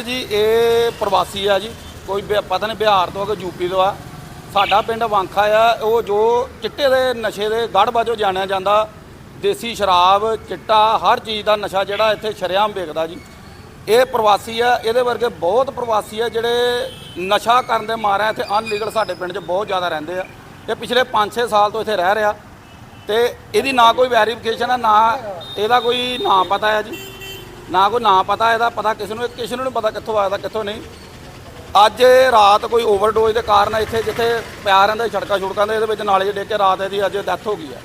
ਜੀ, ਇਹ ਪ੍ਰਵਾਸੀ ਆ ਜੀ। ਕੋਈ ਬਿ- ਪਤਾ ਨਹੀਂ ਬਿਹਾਰ ਤੋਂ ਆ ਕਿ ਯੂਪੀ ਤੋਂ ਆ। ਸਾਡਾ ਪਿੰਡ ਵਾਂਖਾ ਆ। ਉਹ ਜੋ ਚਿੱਟੇ ਦੇ ਨਸ਼ੇ ਦੇ ਗੜ੍ਹ ਵਜੋਂ ਜਾਣਿਆ ਜਾਂਦਾ, ਦੇਸੀ ਸ਼ਰਾਬ, ਚਿੱਟਾ, ਹਰ ਚੀਜ਼ ਦਾ ਨਸ਼ਾ ਜਿਹੜਾ ਇੱਥੇ ਸ਼ਰੇਆਮ ਵੇਖਦਾ ਜੀ। ਇਹ ਪ੍ਰਵਾਸੀ ਆ, ਇਹਦੇ ਵਰਗੇ ਬਹੁਤ ਪ੍ਰਵਾਸੀ ਆ ਜਿਹੜੇ ਨਸ਼ਾ ਕਰਨ ਦੇ ਮਾਰਿਆ ਇੱਥੇ ਅਨਲੀਗਲ ਸਾਡੇ ਪਿੰਡ 'ਚ ਬਹੁਤ ਜ਼ਿਆਦਾ ਰਹਿੰਦੇ ਆ। ਇਹ ਪਿਛਲੇ 5-6 ਸਾਲ ਤੋਂ ਇੱਥੇ ਰਹਿ ਰਿਹਾ। ਤੇ ਇਹਦੀ ਨਾ ਕੋਈ ਵੈਰੀਫਿਕੇਸ਼ਨ ਹੈ ਨਾ ਇਹਦਾ ਕੋਈ ਨਾਂ ਪਤਾ ਹੈ ਜੀ। ਨਾ ਕੋਈ ਨਾਂ ਪਤਾ ਇਹਦਾ ਪਤਾ ਕਿਸੇ ਨੂੰ ਕਿਸੇ ਨੂੰ ਨਹੀਂ ਪਤਾ ਕਿੱਥੋਂ ਆਇਆ ਦਾ ਕਿੱਥੋਂ ਨਹੀਂ। ਅੱਜ ਰਾਤ ਕੋਈ ਓਵਰਡੋਜ਼ ਦੇ ਕਾਰਨ ਇੱਥੇ ਜਿੱਥੇ ਪਿਆ ਰਹਿੰਦਾ ਸੀ ਸੜਕਾਂ ਛੁੜਕਾਂ ਦੇ ਇਹਦੇ ਵਿੱਚ ਨਾਲੇ 'ਚ ਡਿੱਗ ਕੇ ਰਾਤ ਇਹਦੀ ਅੱਜ ਡੈਥ ਹੋ ਗਈ ਹੈ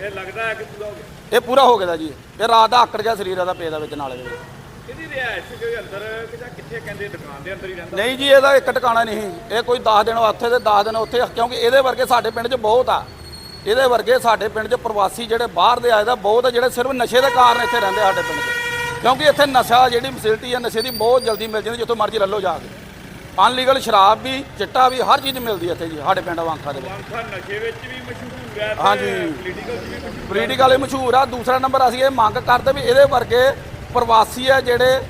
ਇਹ ਲੱਗਦਾ ਹੈ ਕਿ ਪੂਰਾ ਹੋ ਗਿਆ? ਇਹ ਪੂਰਾ ਹੋ ਗਿਆ ਦਾ ਜੀ। ਇਹ ਰਾਤ ਦਾ ਆਕੜ ਗਿਆ ਸਰੀਰ ਇਹਦਾ ਪੇ ਦਾ ਵਿੱਚ ਨਾਲੇ ਦੇ ਵਿੱਚ। ਇਹਦੀ ਰਿਹਾਇਸ਼ ਅੰਦਰ ਕਿੱਥੇ ਕਹਿੰਦੇ ਦੁਕਾਨ ਦੇ ਅੰਦਰ ਹੀ ਰਹਿੰਦਾ? ਨਹੀਂ ਜੀ ਇਹਦਾ ਇੱਕ ਟਿਕਾਣਾ ਨਹੀਂ ਇਹ ਕੋਈ 10 ਦਿਨ ਉੱਥੇ ਤੇ 10 ਦਿਨ ਉੱਥੇ ਕਿਉਂਕਿ ਇਹਦੇ ਵਰਗੇ ਸਾਡੇ ਪਿੰਡ 'ਚ ਬਹੁਤ ਆ। ਇਹਦੇ ਵਰਗੇ ਸਾਡੇ ਪਿੰਡ 'ਚ ਪ੍ਰਵਾਸੀ ਜਿਹੜੇ ਬਾਹਰ ਦੇ ਆਏ ਦਾ ਬਹੁਤ ਆ ਜਿਹੜੇ ਸਿਰਫ ਨਸ਼ੇ ਦੇ ਕਾਰਨ ਇੱਥੇ ਰਹਿੰਦੇ ਸਾਡੇ ਪਿੰਡ 'ਚ। ਕਿਉਂਕਿ ਇੱਥੇ ਨਸ਼ਾ ਜਿਹੜੀ ਫੈਸਿਲਿਟੀ ਆ ਨਸ਼ੇ ਦੀ ਬਹੁਤ ਜਲਦੀ ਮਿਲ ਜਾਂਦੀ ਜਿੱਥੋਂ ਮਰਜ਼ੀ ਲੈ ਲਓ ਜਾ ਕੇ। ਅਨਲੀਗਲ ਸ਼ਰਾਬ ਵੀ ਚਿੱਟਾ ਵੀ ਹਰ ਚੀਜ਼ ਮਿਲਦੀ ਹੈ ਇੱਥੇ ਜੀ ਸਾਡੇ ਪਿੰਡ ਵਾਂਖਾ ਦੇ ਵਿੱਚ। ਵਾਂਖਾ ਨਸ਼ੇ ਵਿੱਚ ਵੀ ਮਸ਼ਹੂਰ ਹੈ ਹਾਂਜੀ। ਪੋਲੀਟੀਕਲ ਵੀ ਮਸ਼ਹੂਰ ਵਾਲੇ ਮਸ਼ਹੂਰ ਆ। ਦੂਸਰਾ ਨੰਬਰ ਅਸੀਂ ਇਹ ਮੰਗ ਕਰਦੇ ਵੀ ਇਹਦੇ ਵਰਗੇ ਪ੍ਰਵਾਸੀ ਆ ਜਿਹੜੇ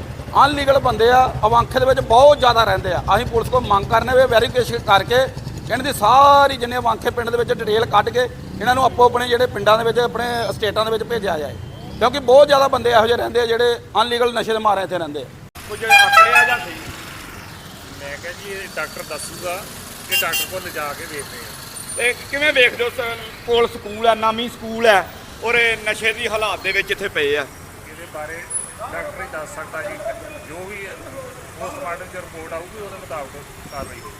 ਅਨਲੀਗਲ ਬੰਦੇ ਆ ਅਵਾਂਖੇ ਦੇ ਵਿੱਚ ਬਹੁਤ ਜ਼ਿਆਦਾ ਰਹਿੰਦੇ ਆ। ਅਸੀਂ ਪੁਲਿਸ ਕੋਲ ਮੰਗ ਕਰਨੇ ਵੀ ਵੈਰੀਫਿਕੇਸ਼ਨ ਕਰਕੇ ਇਹਨਾਂ ਦੀ ਸਾਰੀ ਜਿੰਨੇ ਅਵਾਂਖੇ ਪਿੰਡ ਦੇ ਵਿੱਚ ਡਿਟੇਲ ਕੱਢ ਕੇ ਇਹਨਾਂ ਨੂੰ ਆਪੋ ਆਪਣੇ ਜਿਹੜੇ ਪਿੰਡਾਂ ਦੇ ਵਿੱਚ ਆਪਣੇ ਸਟੇਟਾਂ ਦੇ ਵਿੱਚ ਭੇਜਿਆ ਜਾਏ। ਕਿਉਂਕਿ ਬਹੁਤ ਜ਼ਿਆਦਾ ਬੰਦੇ ਇਹੋ ਜਿਹੇ ਰਹਿੰਦੇ ਆ ਜਿਹੜੇ ਅਨਲੀਗਲ ਨਸ਼ੇ ਦੇ ਮਾਰੇ ਇੱਥੇ ਰਹਿੰਦੇ ਆ। ਕੁਝ ਆਕੜਿਆ ਜਾਂ ਸਹੀ ਮੈਂ ਕਿਹਾ ਜੀ ਇਹ ਡਾਕਟਰ ਦੱਸੂਗਾ ਕਿ ਡਾਕਟਰ ਕੋਲ ਲਿਜਾ ਕੇ ਵੇਖਦੇ ਆ। ਇਹ ਕਿਵੇਂ ਵੇਖਦੇ ਹੋ? ਸ- ਕੋਲ ਸਕੂਲ ਹੈ ਨਾਮੀ ਸਕੂਲ ਹੈ ਔਰ ਇਹ ਨਸ਼ੇ ਦੀ ਹਾਲਾਤ ਦੇ ਵਿੱਚ ਇੱਥੇ ਪਏ ਆ। ਇਹਦੇ ਬਾਰੇ ਡਾਕਟਰ ਹੀ ਦੱਸ ਸਕਦਾ ਜੀ। ਜੋ ਵੀ ਪੋਸਟਮਾਰਟਮ ਚ ਰਿਪੋਰਟ ਆਊਗੀ ਉਹਦੇ ਮੁਤਾਬਕ ਕਾਰਵਾਈ ਹੋਊਗੀ।